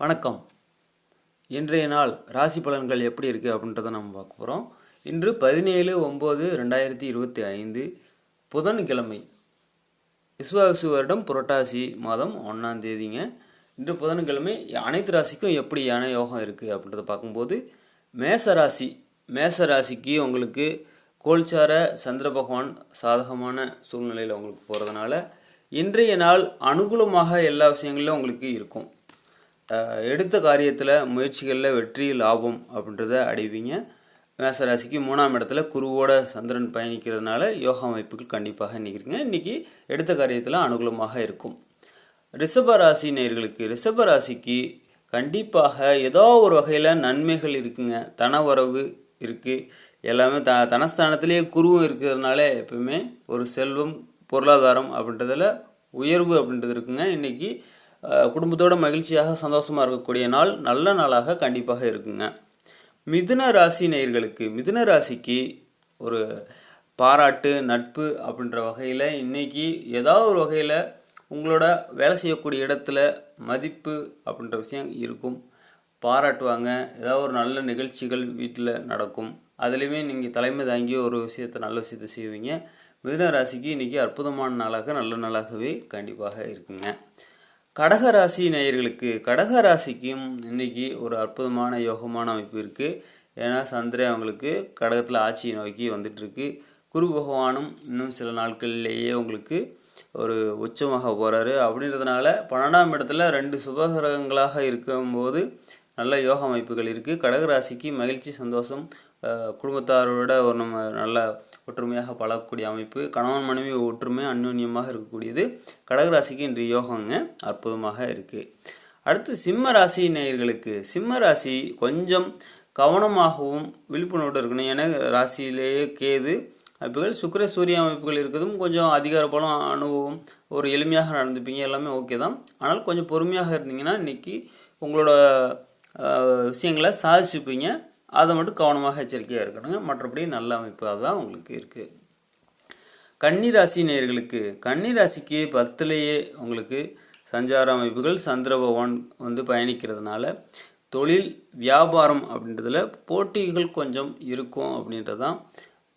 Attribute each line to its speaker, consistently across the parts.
Speaker 1: வணக்கம். இன்றைய நாள் ராசி பலன்கள் எப்படி இருக்குது அப்படின்றத நம்ம பார்க்க போகிறோம் இன்று பதினேழு ஒம்பது ரெண்டாயிரத்தி இருபத்தி ஐந்து புதன்கிழமை. விஸ்வாசு வருடம் புரட்டாசி மாதம் ஒன்றாம் தேதிங்க. இன்று புதன்கிழமை அனைத்து ராசிக்கும் எப்படியான யோகம் இருக்குது அப்படின்றத பார்க்கும்போது மேச ராசி மேச ராசிக்கு உங்களுக்கு கோல்சார சந்திர பகவான் சாதகமான சூழ்நிலையில் உங்களுக்கு போகிறதுனால இன்றைய நாள் அனுகூலமாக எல்லா விஷயங்களிலும் உங்களுக்கு இருக்கும். எடுத்த காரியத்தில் முயற்சிகளில் வெற்றி லாபம் அப்படின்றத அடைவீங்க. மேசராசிக்கு மூணாம் இடத்துல குருவோட சந்திரன் பயணிக்கிறதுனால யோகா அமைப்புகள் கண்டிப்பாக நிற்கிறீங்க இன்றைக்கி எடுத்த காரியத்தில் அனுகூலமாக இருக்கும். ரிஷப ராசி நேயர்களுக்கு ரிஷப ராசிக்கு கண்டிப்பாக ஏதோ ஒரு வகையில் நன்மைகள் இருக்குங்க. தனவரவு இருக்குது எல்லாமே த தனஸ்தானத்திலேயே குருவும் இருக்கிறதுனால எப்பவுமே ஒரு செல்வம் பொருளாதாரம் அப்படின்றதில் உயர்வு அப்படின்றது இருக்குங்க. இன்றைக்கி குடும்பத்தோட மகிழ்ச்சியாக சந்தோஷமாக இருக்கக்கூடிய நாள் நல்ல நாளாக கண்டிப்பாக இருக்குங்க. மிதுன ராசி நேயர்களுக்கு மிதுன ராசிக்கு ஒரு பாராட்டு நட்பு அப்படின்ற வகையில் இன்றைக்கி ஏதாவது ஒரு வகையில் உங்களோட வேலை செய்யக்கூடிய இடத்துல மதிப்பு அப்படின்ற விஷயம் இருக்கும். பாராட்டுவாங்க. ஏதாவது ஒரு நல்ல நிகழ்ச்சிகள் வீட்டில் நடக்கும். அதுலேயுமே நீங்கள் தலைமை தாங்கி ஒரு விஷயத்தை நல்ல விஷயத்தை செய்வீங்க. மிதுன ராசிக்கு இன்றைக்கி அற்புதமான நாளாக நல்ல நாளாகவே கண்டிப்பாக இருக்குங்க. கடக ராசி நேயர்களுக்கு கடக ராசிக்கும் ஒரு அற்புதமான யோகமான அமைப்பு இருக்குது ஏன்னா சந்திரன் அவங்களுக்கு கடகத்தில் ஆட்சியை நோக்கி வந்துட்டுருக்கு. குரு பகவானும் இன்னும் சில நாட்களிலேயே உங்களுக்கு ஒரு உச்சமாக போகிறாரு அப்படின்றதுனால பன்னெண்டாம் இடத்துல ரெண்டு சுபகிரகங்களாக இருக்கும்போது நல்ல யோக அமைப்புகள் இருக்குது கடகராசிக்கு மகிழ்ச்சி சந்தோஷம். குடும்பத்தாரோட ஒரு நம்ம நல்ல ஒற்றுமையாக பழகக்கூடிய அமைப்பு. கணவன் மனைவி ஒற்றுமை அந்யோன்யமாக இருக்கக்கூடியது. கடகராசிக்கு இன்று யோகங்க அற்புதமாக இருக்குது அடுத்து சிம்ம ராசி நேயர்களுக்கு. சிம்ம ராசி கொஞ்சம் கவனமாகவும் விழிப்புணர்வோடு இருக்கணும். ஏன்னா ராசியிலேயே கேது அமைப்புகள் சுக்கர சூரிய அமைப்புகள் இருக்கிறதும் கொஞ்சம் அதிகார பலம் அனுபவம் ஒரு எளிமையாக நடந்துப்பீங்க. எல்லாமே ஓகே தான். ஆனால் கொஞ்சம் பொறுமையாக இருந்தீங்கன்னா இன்றைக்கி உங்களோட விஷயங்களை சாதிச்சுப்பீங்க. அதை மட்டும் கவனமாக எச்சரிக்கையாக இருக்கணுங்க. மற்றபடி நல்ல அமைப்பாக தான் உங்களுக்கு இருக்குது கன்னிராசி நேர்களுக்கு கன்னிராசிக்கு பத்துலேயே உங்களுக்கு சஞ்சார அமைப்புகள் சந்திர பகவான் வந்து பயணிக்கிறதுனால தொழில் வியாபாரம் அப்படின்றதுல போட்டிகள் கொஞ்சம் இருக்கும் அப்படின்றது தான்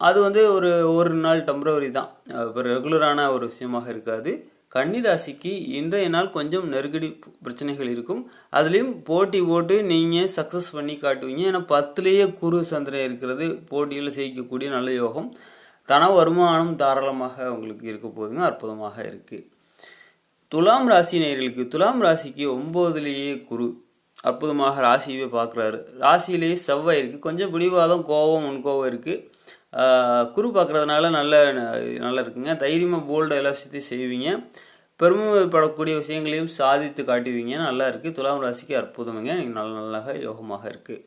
Speaker 1: அது வந்து ஒரு ஒரு நாள் டெம்பரவரி தான். இப்போ ரெகுலரான ஒரு விஷயமாக இருக்காது. கன்னிராசிக்கு இன்றைய நாள் கொஞ்சம் நெருக்கடி பிரச்சனைகள் இருக்கும். அதுலேயும் போட்டி போட்டு நீங்கள் சக்ஸஸ் பண்ணி காட்டுவீங்க. ஏன்னா பத்துலேயே குரு சந்திரன் இருக்கிறது. போட்டியில் செய்யக்கூடிய நல்ல யோகம். தன வருமானம் தாராளமாக உங்களுக்கு இருக்க போதுங்க. அற்புதமாக இருக்குது துலாம் ராசி நேர்களுக்கு துலாம் ராசிக்கு ஒம்போதுலேயே குரு அற்புதமாக ராசியவே பார்க்குறாரு ராசியிலேயே செவ்வாய் இருக்குது கொஞ்சம் பிடிவாதம் கோபம் முன்கோபம் இருக்குது குரு பார்க்குறதுனால நல்ல நல்லா இருக்குங்க தைரியமாக போல்டு எல்லா விஷயத்தையும் செய்வீங்க. பெருமைப்படக்கூடிய விஷயங்களையும் சாதித்து காட்டுவீங்க. நல்லா இருக்குது துலாம் ராசிக்கு அற்புதமுங்க. நீங்கள் நல்ல நல்லாக யோகமாக இருக்குது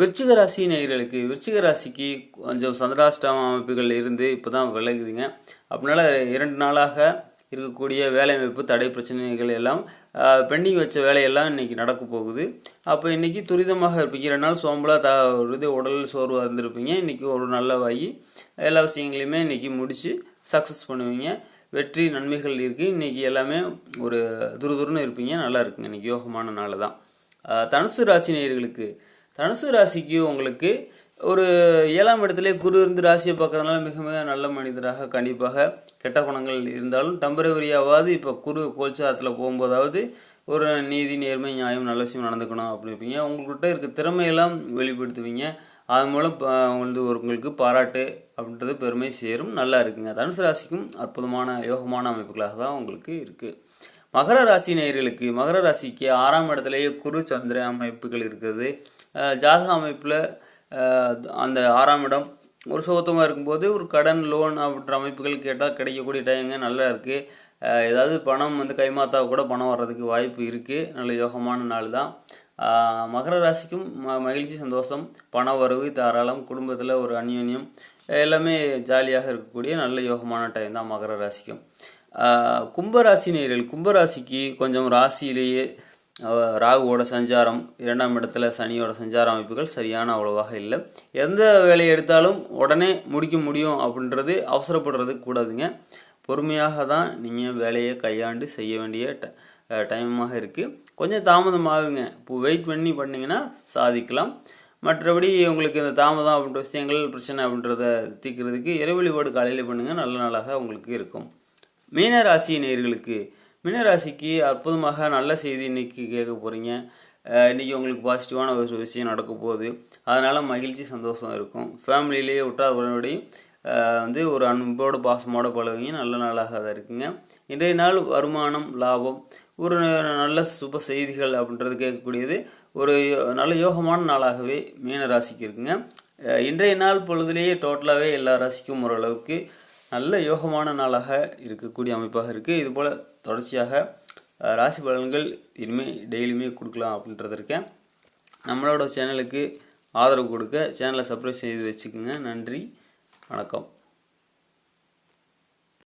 Speaker 1: விருச்சிக ராசி நேயர்களுக்கு விருச்சிக ராசிக்கு கொஞ்சம் சந்திராஷ்டம அமைப்புகள் இருந்து இப்போ தான் விலகுதுங்க. அப்படினால இரண்டு நாளாக இருக்கக்கூடிய வேலை தடை பிரச்சனைகள் எல்லாம் பெண்டிங் வச்ச வேலையெல்லாம் இன்றைக்கி நடக்க போகுது. அப்போ இன்றைக்கி துரிதமாக இருப்பீங்க. ரெண்டு நாள் சோம்பலாக த இது உடல் சோர்வாக இருந்திருப்பீங்க. இன்றைக்கி ஒரு நல்ல வாயி எல்லா விஷயங்களையுமே இன்றைக்கி முடித்து சக்ஸஸ் பண்ணுவீங்க. வெற்றி நன்மைகள் இருக்குது இன்றைக்கி எல்லாமே ஒரு துருதுருன்னு இருப்பீங்க. நல்லா இருக்குங்க. இன்றைக்கி யோகமான நாள் தான் தனுசு ராசி நேயர்களுக்கு தனுசு ராசிக்கு உங்களுக்கு ஒரு ஏழாம் இடத்துல குரு இருந்து ராசியை பார்க்கறதுனால மிக மிக நல்ல மனிதராக கண்டிப்பாக கெட்ட குணங்கள் இருந்தாலும் டெம்பரவரியாவது இப்போ குரு கோல்சாரத்தில் போகும்போதாவது ஒரு நீதி நேர்மை நியாயம் நல்ல விஷயம் நடந்துக்கணும் அப்படி இருப்பீங்க. உங்கள்கிட்ட இருக்க திறமையெல்லாம் வெளிப்படுத்துவீங்க. அது மூலம் வந்து ஒரு உங்களுக்கு பாராட்டு அப்படின்றது பெருமை சேரும். நல்லா இருக்குங்க. தனுசு ராசிக்கும் அற்புதமான யோகமான அமைப்புகளாக தான் உங்களுக்கு இருக்குது மகர ராசி நேர்களுக்கு மகர ராசிக்கு ஆறாம் இடத்துலேயே குரு சந்திர அமைப்புகள் இருக்கிறது ஜாதக அமைப்பில் அந்த ஆறாம் இடம் ஒரு சுகத்தமாக இருக்கும்போது ஒரு கடன் லோன் அப்படின்ற அமைப்புகள் கேட்டால் கிடைக்கக்கூடிய டைமுங்க நல்லா இருக்குது ஏதாவது பணம் வந்து கைமாத்தா கூட பணம் வர்றதுக்கு வாய்ப்பு இருக்குது நல்ல யோகமான நாள் தான். மகர ராசிக்கும் ம மகிழ்ச்சி சந்தோஷம் பண வரவு தாராளம் குடும்பத்தில் ஒரு அந்யோன்யம் எல்லாமே ஜாலியாக இருக்கக்கூடிய நல்ல யோகமான டைம் தான் மகர ராசிக்கும். கும்பராசி நேயர்கள் கும்பராசிக்கு கொஞ்சம் ராசியிலேயே ராகுவோட சஞ்சாரம் இரண்டாம் இடத்துல சனியோட சஞ்சார அமைப்புகள் சரியான அவ்வளவாக இல்லை. எந்த வேலையை எடுத்தாலும் உடனே முடிக்க முடியும் அப்படின்றது அவசரப்படுறது கூடாதுங்க. பொறுமையாக தான் நீங்கள் வேலையை கையாண்டு செய்ய வேண்டிய ட டைமாக இருக்குது கொஞ்சம் தாமதமாகுங்க. இப்போ வெயிட் பண்ணி பண்ணிங்கன்னா சாதிக்கலாம். மற்றபடி உங்களுக்கு இந்த தாமதம் அப்படின்ற விஷயங்கள் பிரச்சனை அப்படின்றத தீர்க்கிறதுக்கு இரவு வழிபாடு காலையில் பண்ணுங்கள் நல்ல நாளாக உங்களுக்கு இருக்கும். மீனராசி நேர்களுக்கு மீனராசிக்கு அற்புதமாக நல்ல செய்தி இன்னைக்கு கேட்க போகிறீங்க இன்றைக்கி உங்களுக்கு பாசிட்டிவான ஒரு விஷயம் நடக்க போகுது. அதனால் மகிழ்ச்சி சந்தோஷம் இருக்கும். ஃபேமிலியிலேயே உற்றார் உறவினரோடையும் வந்து ஒரு அன்போடு பாசமோடு பழகுவீங்க. நல்ல நாளாக தான் இருக்குங்க. இன்றைய நாள் வருமானம் லாபம் ஒரு நல்ல சுப செய்திகள் அப்படின்றது கேட்கக்கூடியது. ஒரு நல்ல யோகமான நாளாகவே மீன ராசிக்கு இருக்குங்க இன்றைய நாள் பொழுதுலேயே டோட்டலாகவே எல்லா ராசிக்கும் ஓரளவுக்கு நல்ல யோகமான நாளாக இருக்கக்கூடிய அமைப்பாக இருக்குது இதுபோல் தொடர்ச்சியாக ராசி பலன்கள் இனிமேல் டெய்லியுமே கொடுக்கலாம் அப்படின்றது இருக்கேன். நம்மளோட சேனலுக்கு ஆதரவு கொடுக்க சேனலை சப்ஸ்கிரைப் செய்து வச்சுக்கோங்க. நன்றி. வணக்கம்.